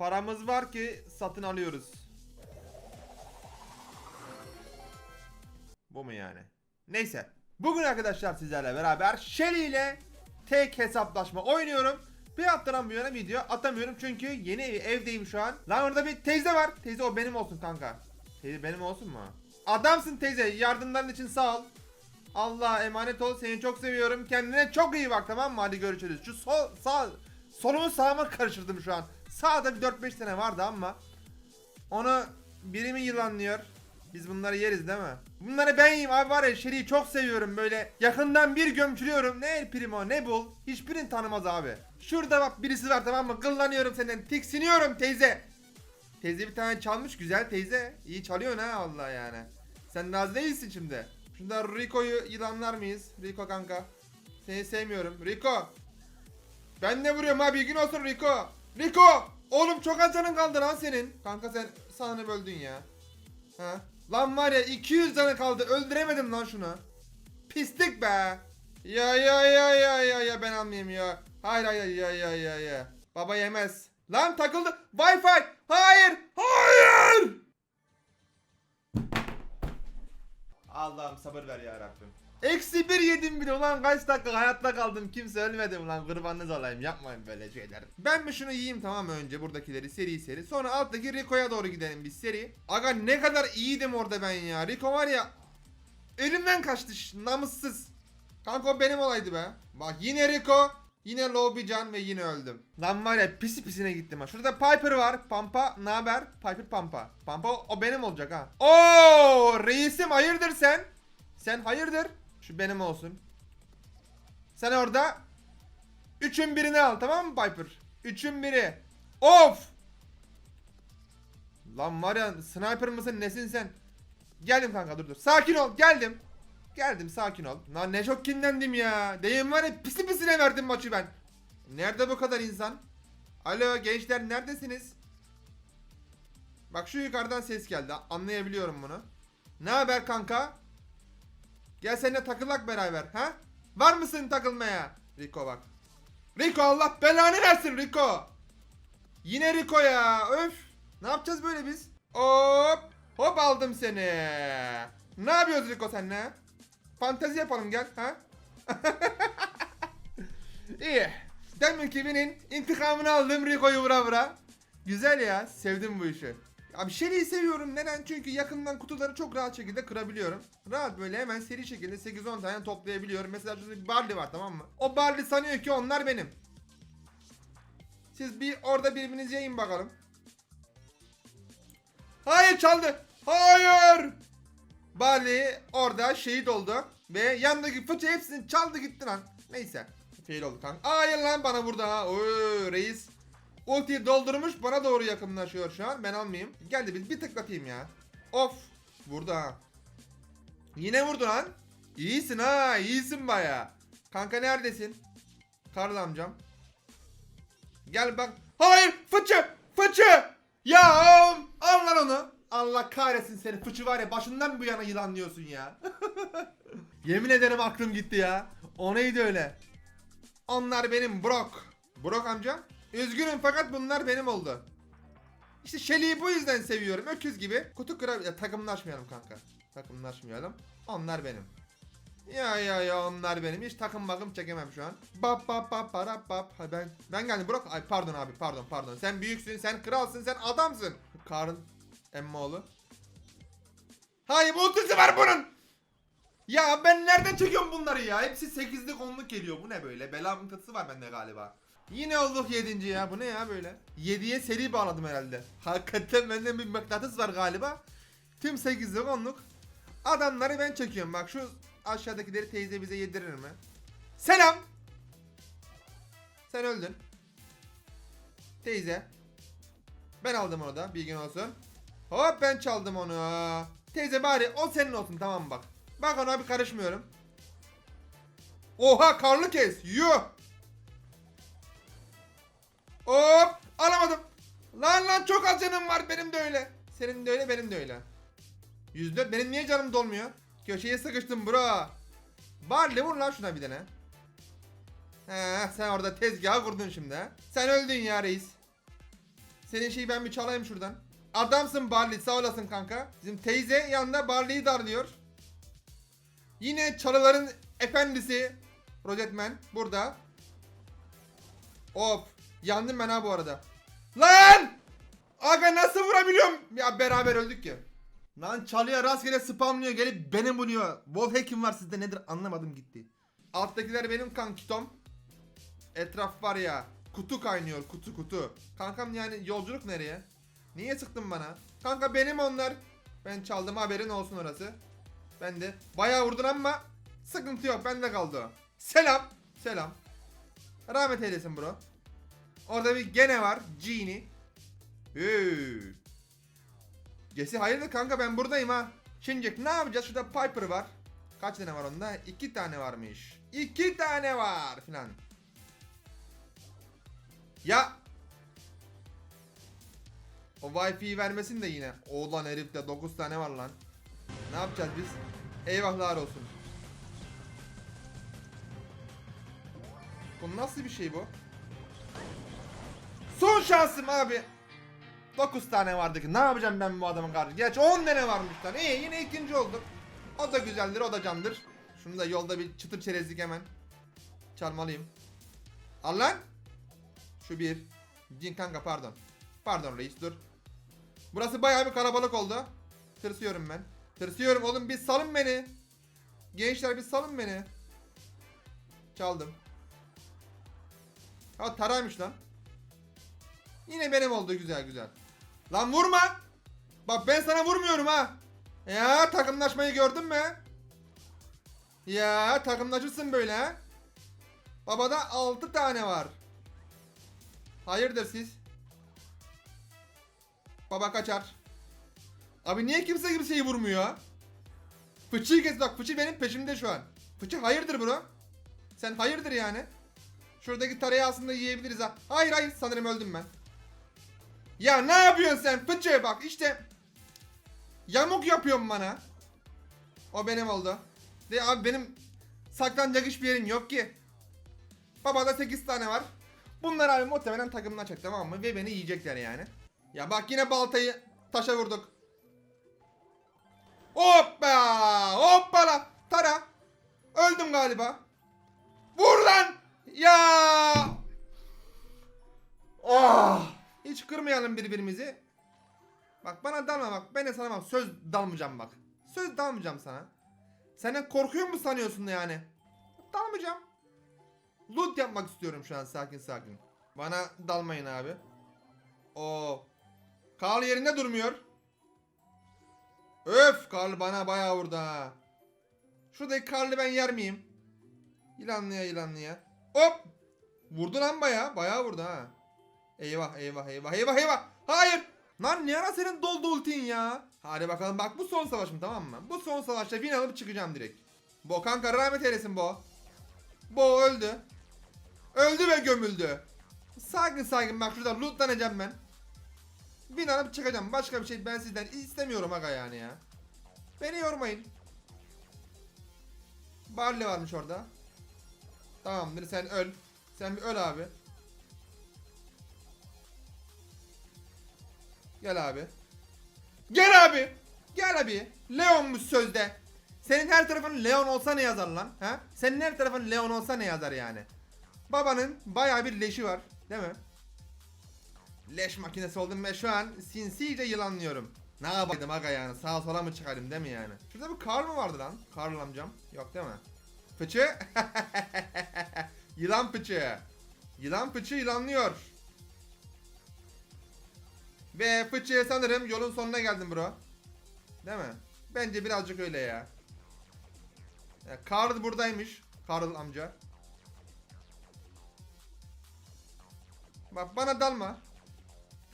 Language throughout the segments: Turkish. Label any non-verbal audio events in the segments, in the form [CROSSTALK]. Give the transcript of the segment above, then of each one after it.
Paramız var ki satın alıyoruz. Bu mu yani? Neyse. Bugün arkadaşlar sizlerle beraber Shelly ile tek hesaplaşma oynuyorum. Bir haftadan bu yana video atamıyorum çünkü yeni ev- evdeyim şu an. Lan orada bir teyze var. Teyze o benim olsun kanka. Teyze benim olsun mu? Adamsın teyze. Yardımların için sağ ol. Allah emanet ol. Seni çok seviyorum. Kendine çok iyi bak tamam mı? Hadi görüşürüz. Şu sol sağ solumu sağıma karıştırdım şu an. Sağda bir 4-5 tane vardı ama onu biri mi yılanlıyor? Biz bunları yeriz değil mi? Bunları ben yiyeyim abi var ya Sherry'i çok seviyorum böyle yakından bir gömçülüyorum ne El Primo ne Bull hiçbirini tanımaz abi. Şurada bak birisi var tamam mı kıllanıyorum senden tiksiniyorum teyze. Teyze bir tane çalmış güzel teyze iyi çalıyorsun ha Allah yani. Sen de az değilsin şimdi. Şunda Rico'yu yılanlar mıyız? Rico kanka. Seni sevmiyorum. Rico. Ben de vuruyorum abi gün olsun Rico. Rico. Oğlum çok az canın kaldı lan senin. Kanka sen sahanı böldün ya. Ha? Lan var ya 200 canı kaldı. Öldüremedim lan şunu. Pislik be. Ya ya ya ya ya ya ben almayayım ya. Hayır hayır ya ya ya ya. Baba yemez. Lan takıldı. Wi-Fi. Hayır. Hayır. Allah'ım sabır ver ya Rabbim. Eksi bir yedim bile ulan kaç dakika hayatta kaldım kimse ölmedi mi lan kurbanınız olayım yapmayın böyle şeyler. Ben mi şunu yiyeyim tamam önce buradakileri seri seri sonra alttaki Rico'ya doğru gidelim biz seri. Aga ne kadar iyiydim orada ben ya Rico var ya elimden kaçtı namussuz. Kanka o benim olaydı be. Bak yine Rico yine lobby can ve yine öldüm. Lan var ya pisi pisine gittim ha. Şurada Piper var. Pampa ne haber? Piper Pampa. Pampa o, benim olacak ha. Oo reisim hayırdır sen? Sen hayırdır? Şu benim olsun. Sen orada üçün birini al tamam mı Piper? Üçün biri. Of! Lan var ya sniper mısın nesin sen? Geldim kanka dur dur. Sakin ol geldim. Geldim sakin ol. Lan ne çok kinlendim ya. Deyim var ya pisi pisine verdim maçı ben. Nerede bu kadar insan? Alo gençler neredesiniz? Bak şu yukarıdan ses geldi. Anlayabiliyorum bunu. Ne haber kanka? Gel seninle takılak beraber ha? Var mısın takılmaya? Rico bak. Rico Allah belanı versin Rico. Yine Rico ya. Öf. Ne yapacağız böyle biz? Hop. Hop aldım seni. Ne yapıyoruz Rico seninle? Fantezi yapalım gel ha? [LAUGHS] İyi. Demin benim intikamını aldım Rico'yu vura vura. Güzel ya. Sevdim bu işi. Abi Shelly'i seviyorum. Neden? Çünkü yakından kutuları çok rahat şekilde kırabiliyorum. Rahat böyle hemen seri şekilde 8-10 tane toplayabiliyorum. Mesela şurada bir Barley var tamam mı? O Barley sanıyor ki onlar benim. Siz bir orada birbirinizi yiyin bakalım. Hayır çaldı. Hayır. Barley orada şehit oldu. Ve yandaki fıçı hepsini çaldı gitti lan. Neyse. Fail oldu kanka. Hayır lan bana burada ha. Reis. Ultiyi doldurmuş bana doğru yakınlaşıyor şu an. Ben almayayım. Geldi biz bir tıklatayım ya. Of. Vurdu ha. Yine vurdu lan. İyisin ha. iyisin baya. Kanka neredesin? Karl amcam. Gel bak. Hayır fıçı. Fıçı. Ya al lan onu. Allah kahretsin seni. Fıçı var ya başından bu yana yılanlıyorsun ya. [LAUGHS] Yemin ederim aklım gitti ya. O neydi öyle? Onlar benim Brock. Brock amca. Üzgünüm fakat bunlar benim oldu. İşte Shelly'i bu yüzden seviyorum. Öküz gibi. Kutu kıra... Ya, takımlaşmayalım kanka. Takımlaşmayalım. Onlar benim. Ya ya ya onlar benim. Hiç takım bakım çekemem şu an. Bap bap bap para bap. Ha, ben ben geldim Brock. Ay pardon abi pardon pardon. Sen büyüksün, sen kralsın, sen adamsın. Karın emmoğlu. Hayır ultisi var bunun. Ya ben nereden çekiyorum bunları ya? Hepsi 8'lik 10'luk geliyor. Bu ne böyle? Bela mıknatısı var bende galiba. Yine olduk 7. ya. Bu ne ya böyle? 7'ye seri bağladım herhalde. [LAUGHS] Hakikaten bende bir mıknatıs var galiba. Tüm 8'lik 10'luk. Adamları ben çekiyorum. Bak şu aşağıdakileri teyze bize yedirir mi? Selam. Sen öldün. Teyze. Ben aldım onu da bilgin olsun. Hop ben çaldım onu. Teyze bari o senin olsun tamam mı bak. Bak ona bir karışmıyorum. Oha karlı kes. Yuh. Hop alamadım. Lan lan çok az canım var benim de öyle. Senin de öyle benim de öyle. 104 benim niye canım dolmuyor? Köşeye sıkıştım bro. Barley vur lan şuna bir tane. He sen orada tezgahı kurdun şimdi ha. Sen öldün ya reis. Senin şeyi ben bir çalayım şuradan. Adamsın Barley sağ olasın kanka. Bizim teyze yanında Barley'i darlıyor. Yine çalıların efendisi Rozetman burada. Of. Yandım ben ha bu arada. Lan! Aga nasıl vurabiliyorum? Ya beraber öldük ya. Lan çalıya rastgele spamlıyor gelip beni buluyor. Wall hacking var sizde nedir anlamadım gitti. Alttakiler benim kankitom. Etraf var ya. Kutu kaynıyor kutu kutu. Kankam yani yolculuk nereye? Niye sıktın bana? Kanka benim onlar. Ben çaldım haberin olsun orası. Ben de bayağı vurdun ama sıkıntı yok bende kaldı o. Selam. Selam. Rahmet eylesin bro. Orada bir gene var. Genie. Hüüü. Jesse hayırdır kanka ben buradayım ha. Şimdi ne yapacağız? Şurada Piper var. Kaç tane var onda? İki tane varmış. İki tane var filan. Ya. O Wi-Fi'yi vermesin de yine. Oğlan herifte 9 tane var lan. Ne yapacağız biz? Eyvahlar olsun. Bu nasıl bir şey bu? Son şansım abi. 9 tane vardı ki ne yapacağım ben bu adamın karşı? Gerçi 10 tane varmış lan. İyi yine ikinci olduk. O da güzeldir o da candır. Şunu da yolda bir çıtır çerezlik hemen. Çalmalıyım. Al lan. Şu bir. Cin kanka pardon. Pardon reis dur. Burası bayağı bir kalabalık oldu. Tırsıyorum ben. Tırsıyorum oğlum bir salın beni. Gençler bir salın beni. Çaldım. Ha taraymış lan. Yine benim oldu güzel güzel. Lan vurma. Bak ben sana vurmuyorum ha. Ya takımlaşmayı gördün mü? Ya takımlaşırsın böyle ha. Babada 6 tane var. Hayırdır siz? Baba kaçar. Abi niye kimse kimseyi vurmuyor? Fıçıyı kes bak fıçı benim peşimde şu an. Fıçı hayırdır bro? Sen hayırdır yani? Şuradaki tarayı aslında yiyebiliriz ha. Hayır hayır sanırım öldüm ben. Ya ne yapıyorsun sen fıçı bak işte. Yamuk yapıyorsun bana. O benim oldu. De abi benim saklanacak hiçbir yerim yok ki. Babada 8 tane var. Bunlar abi muhtemelen takımlaşacak tamam mı? Ve beni yiyecekler yani. Ya bak yine baltayı taşa vurduk. Hoppa! Hoppala! Tara! Öldüm galiba. Vur lan! Ya! Oh! Hiç kırmayalım birbirimizi. Bak bana dalma bak. Ben de sana bak söz dalmayacağım bak. Söz dalmayacağım sana. Senden korkuyor mu sanıyorsun yani? Dalmayacağım. Loot yapmak istiyorum şu an sakin sakin. Bana dalmayın abi. O Karl yerinde durmuyor. Öf Karl bana bayağı vurdu ha. Şuradaki Karl'ı ben yer miyim? Yılanlıya yılanlıya. Hop! Vurdu lan bayağı. Bayağı vurdu ha. Eyvah eyvah eyvah eyvah eyvah. Hayır. Lan ne ara senin doldu ultin ya? Hadi bakalım bak bu son savaşım tamam mı? Bu son savaşta win alıp çıkacağım direkt. Bo kanka rahmet eylesin Bo. Bo öldü. Öldü ve gömüldü. Sakin sakin bak şurada lootlanacağım ben. Win çıkacağım. Başka bir şey ben sizden istemiyorum aga yani ya. Beni yormayın. Barley varmış orada. Tamamdır sen öl. Sen bir öl abi. Gel abi. Gel abi. Gel abi. Leon'muş sözde. Senin her tarafın Leon olsa ne yazar lan? Ha? Senin her tarafın Leon olsa ne yazar yani? Babanın bayağı bir leşi var. Değil mi? Leş makinesi oldum ve şu an sinsice yılanlıyorum. Ne yapayım aga yani sağa sola mı çıkarım değil mi yani? Şurada bir kar mı vardı lan? Karl amcam. Yok değil mi? Fıçı. [LAUGHS] Yılan fıçı. Yılan fıçı yılanlıyor. Ve fıçıya sanırım yolun sonuna geldim bro. Değil mi? Bence birazcık öyle ya. ya Karl buradaymış. Karl amca. Bak bana dalma.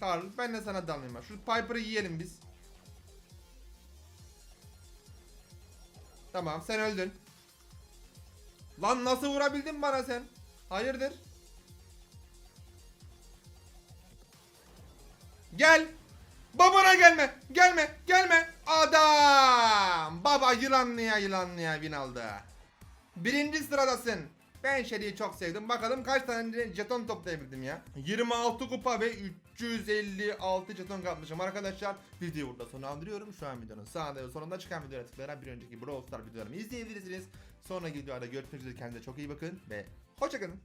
Karl ben de sana dalmayayım. Şu Piper'ı yiyelim biz. Tamam sen öldün. Lan nasıl vurabildin bana sen? Hayırdır? Gel. Babana gelme. Gelme. Gelme. Adam. Baba yılanlıya yılanlıya win aldı. Birinci sıradasın. Ben Shelly'i çok sevdim. Bakalım kaç tane jeton toplayabildim ya. 26 kupa ve 356 jeton kapmışım arkadaşlar. Videoyu burada sonlandırıyorum. Şu an videonun sağında ve sonunda çıkan videoya tıklayarak bir önceki Brawl Stars videolarımı izleyebilirsiniz. Sonraki videolarda görüşmek üzere. Kendinize çok iyi bakın ve hoşçakalın.